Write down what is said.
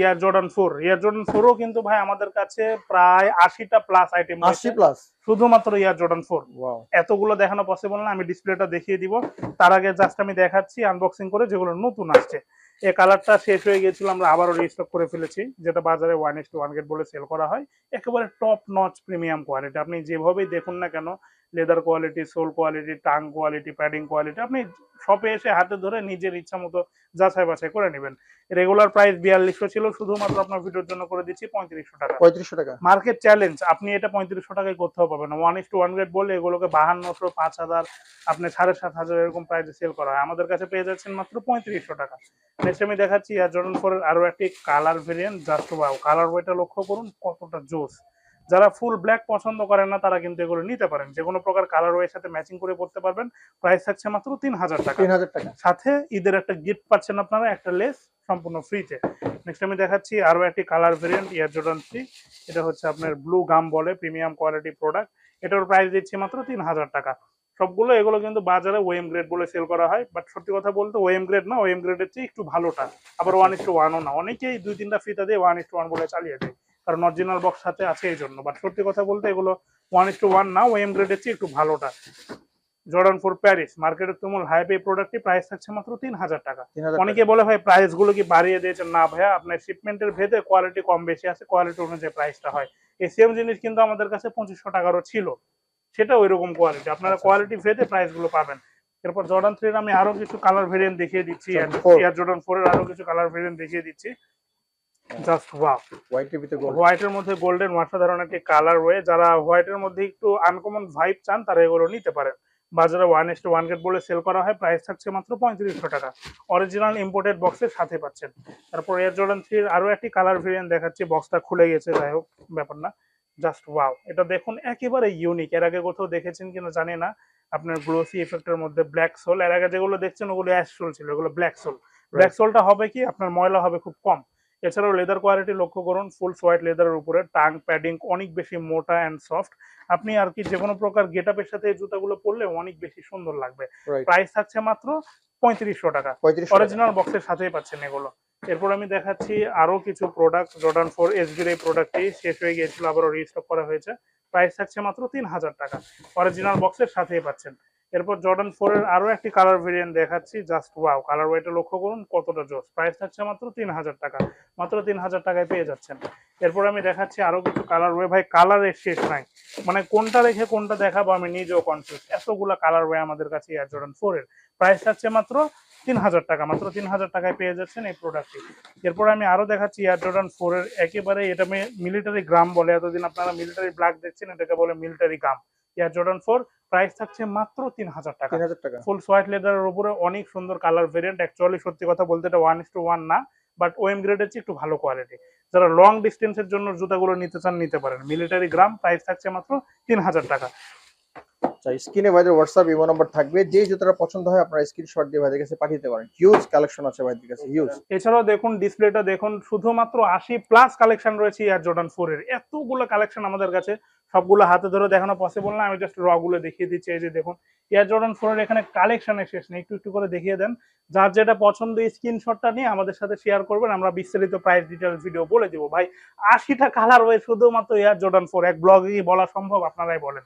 Air Jordan four Air Jordan ফোরও কিন্তু ভাই আমাদের কাছে প্রায় আশিটা প্লাস আইটেম আশি প্লাস শুধুমাত্র এয়ার জর্ডান ফোর ওয়াও এতগুলো দেখানো পসিবল না আমি ডিসপ্লেটা দেখিয়ে দিব। তার আগে জাস্ট আমি দেখাচ্ছি আনবক্সিং করে যেগুলো নতুন আসছে। এই কালারটা শেষ হয়ে গিয়েছিল আমরা আবারও রিস্টক করে ফেলেছি যেটা বাজারে one is to one get বলে সেল করা হয়। একেবারে টপ নচ প্রিমিয়াম কোয়ালিটি আপনি যেভাবেই দেখুন না কেন leather quality sole quality tongue quality padding quality আপনি শপে এসে হাতে ধরে নিজের ইচ্ছা মতো যাচাই বাছাই করে নেবেন। রেগুলার প্রাইস বিয়াল্লিশশো ছিল শুধুমাত্র আপনার ভিডিওর জন্য করে দিচ্ছি পঁয়ত্রিশশো টাকা। পঁয়ত্রিশশো টাকা। মার্কেট চ্যালেঞ্জ আপনি এটা পঁয়ত্রিশশো টাকায় করতেও পাবেন one is to one grade বলে এগুলোকে বাহান্নশো পাঁচ হাজার আপনি সাড়ে সাত হাজার এরকম প্রাইসে সেল করা হয়। আমাদের কাছে পেয়ে যাচ্ছেন মাত্র পঁয়ত্রিশশো টাকা। নেক্সট আমি দেখাচ্ছি এয়ার জর্ডন ফোরের আরও একটি colour variant just wow colour ওয়েটা লক্ষ্য করুন কতটা জোস। যারা ফুল ব্ল্যাক পছন্দ করেন না তারা কিন্তু এগুলো নিতে পারেন। যে কোনো প্রকার কালার ওয়ের সাথে ম্যাচিং করে পড়তে পারবেন। প্রাইস থাকছে মাত্র তিন হাজার টাকা। তিন হাজার টাকা। সাথে ঈদের একটা গিফট পাচ্ছেন আপনারা একটা লেস সম্পূর্ণ ফ্রিতে নেক্সট আমি দেখাচ্ছি আরও একটি colour variant Air Jordan three এটা হচ্ছে আপনার ব্লু গাম বলে প্রিমিয়াম কোয়ালিটি প্রোডাক্ট এটার প্রাইস দিচ্ছি মাত্র তিন হাজার টাকা। সবগুলো এগুলো কিন্তু বাজারে ওএম গ্রেড বলে সেল করা হয়। বাট সত্যি কথা বলতে ওএম গ্রেড না ওএম গ্রেডের চেয়ে একটু ভালোটা। আবার ওয়ান ইস টু ওয়ানও না। অনেকেই দুই তিনটা ফিতা দিয়ে ওয়ান ইস টু ওয়ান বলে চালিয়ে দেয়। কারণ অরিজিনাল বক্স সাথে আছে এই জন্য। বাট সত্যি কথা বলতে এগুলো ওয়ান ইস টু ওয়ান না ওএম গ্রেডের চেয়ে একটু ভালোটা। জর্ডান ফোর প্যারিস মার্কেটের তুমুল হাই পে প্রোডাক্টটি প্রাইস থাকছে মাত্র তিন হাজার টাকা। অনেকে বলে ভাই প্রাইসগুলো কি বাড়িয়ে দিয়েছেন? না ভাইয়া আপনার শিপমেন্টের ভেদে কোয়ালিটি কম বেশি আছে কোয়ালিটি অনুযায়ী প্রাইসটা হয়। এই সেম জিনিস কিন্তু আমাদের কাছে পঁচিশশো টাকারও ছিল। সেটা ওই রকম কোয়ালিটি আপনারা আচ্ছা। কোয়ালিটি ভেদে প্রাইসগুলো পাবেন। এরপর জর্ডান থ্রির আমি আরও কিছু কালার ভেরিয়েন্ট দেখিয়ে দিচ্ছি জর্ডান ফোর এর আরও কিছু কালার ভেরিয়েন্ট দেখিয়ে দিচ্ছি। জাস্ট ওয়াও হোয়াইট টিভিতে গোল্ড হোয়াইটের মধ্যে গোল্ডেন অসাধারণ একটি কালার ওয়ে যারা হোয়াইটের মধ্যে একটু আনকমন ভাইব চান তারা এগুলো নিতে পারেন। বাজারে ওয়ান এস ওয়ান গেট বলে সেল করা হয় প্রাইস থাকছে মাত্র পঁয়ত্রিশশো টাকা। অরিজিনাল ইম্পোর্টেড বক্সের সাথে পাচ্ছেন। তারপর এয়ার জর্ডান থ্রির আরও একটি কালার ভেরিয়েন্ট দেখাচ্ছি বক্সটা খুলে গেছে যাই হোক ব্যাপার না। জাস্ট ওয়াও এটা দেখুন একেবারে ইউনিক এর আগে কোথাও দেখেছেন কিনা জানি না। আপনার গ্লোসি এফেক্টের মধ্যে ব্ল্যাক সোল এর আগে যেগুলো দেখছেন ওগুলো অ্যাশ সোল ছিল এগুলো ব্ল্যাক সোল ব্ল্যাক সোলটা হবে কি? আপনার ময়লা হবে খুব কম। এছাড়াও লেদার কোয়ালিটি লক্ষ্য করুন ফুল হোয়াইট লেদারের উপরে টাং প্যাডিং অনেক বেশি মোটা অ্যান্ড সফট আপনি আর কি যে কোনো প্রকার গেট আপের সাথে এই জুতাগুলো পরলে অনেক বেশি সুন্দর লাগবে। প্রাইস থাকছে মাত্র পঁয়ত্রিশশো টাকা। অরিজিনাল বক্সের সাথেই পাচ্ছেন এগুলো। এরপর আমি দেখাচ্ছি আরও কিছু প্রোডাক্ট জর্ডান ফোর এসডির এই প্রোডাক্টটি শেষ হয়ে গিয়েছিল আবারও রিস্টক করা হয়েছে। প্রাইস থাকছে মাত্র তিন হাজার টাকা। অরিজিনাল বক্সের সাথেই পাচ্ছেন। এরপর জর্ডান ফোর এর আরও একটি কালার ভেরিয়েন্ট দেখাচ্ছি জাস্ট ওয়াও কালার ওয়াইটা লক্ষ্য করুন কতটা জোস প্রাইস থাকছে মাত্র তিন হাজার টাকা, মাত্র তিন হাজার টাকায় পেয়ে যাচ্ছেন। এরপর আমি দেখাচ্ছি আরও কিছু কালার ওয়ে ভাই কালারের শেষ নাই। মানে কোনটা রেখে কোনটা দেখাবো আমি নিজেও কনফিউজ এতগুলা কালার ওয়ে আমাদের কাছে এয়ার জর্ডান ফোর এর। প্রাইস থাকছে মাত্র তিন হাজার টাকা, মাত্র তিন হাজার টাকায় পেয়ে যাচ্ছেন এই প্রোডাক্টটি এরপর আমি আরও দেখাচ্ছি এয়ার জর্ডান ফোর এর, একেবারে এটা মিলিটারি গ্রাম বলে, এতদিন আপনারা মিলিটারি ব্ল্যাক দেখছেন, এটাকে বলে মিলিটারি গ্রাম এয়ার জর্ডান ফোর প্রাইস থাকছে মাত্র তিন হাজার টাকা। তিন হাজার টাকা ফুল সোয়াইট লেদারের উপরে অনেক সুন্দর কালার ভেরিয়েন্ট অ্যাকচুয়ালি সত্যি কথা বলতে এটা ওয়ান ইস টু ওয়ান না বাট ওএম গ্রেডের চেয়ে একটু ভালো কোয়ালিটি যারা লং ডিস্টেন্সের জন্য জুতাগুলো নিতে চান নিতে পারেন। মিলিটারি গ্রাম প্রাইস থাকছে মাত্র তিন হাজার টাকা। আচ্ছা স্ক্রিনে ভাইদের হোয়াটসঅ্যাপ ইমো নাম্বার থাকবে। যে জুতোটা পছন্দ হয় আপনারা স্ক্রিনশট দিয়ে ভাইদের কাছে পাঠিয়ে পারেন। হিউজ কালেকশন আছে ভাইদের কাছে হিউজ এছাড়াও দেখুন ডিসপ্লেটা দেখুন শুধুমাত্র আশি প্লাস কালেকশন রয়েছে এয়ার জর্ডান ফোর এর এতগুলো কালেকশন আমাদের কাছে। সবগুলো হাতে ধরে দেখানো পসিবল না। আমি জাস্ট র গুলো দেখিয়ে দিচ্ছি। এই যে দেখুন এয়ার জর্ডান ফোর এর এখানে কালেকশনের শেষ নেই। একটু একটু করে দেখিয়ে দেন। যার যেটা পছন্দ স্ক্রিনশটটা নিয়ে আমাদের সাথে শেয়ার করবেন। আমরা বিস্তারিত প্রাইস ডিটেল ভিডিও বলে দেবো। ভাই, আশিটা কালার হয়ে শুধুমাত্র এয়ার জর্ডান ফোর এক ব্লগে বলা সম্ভব, আপনারাই বলেন।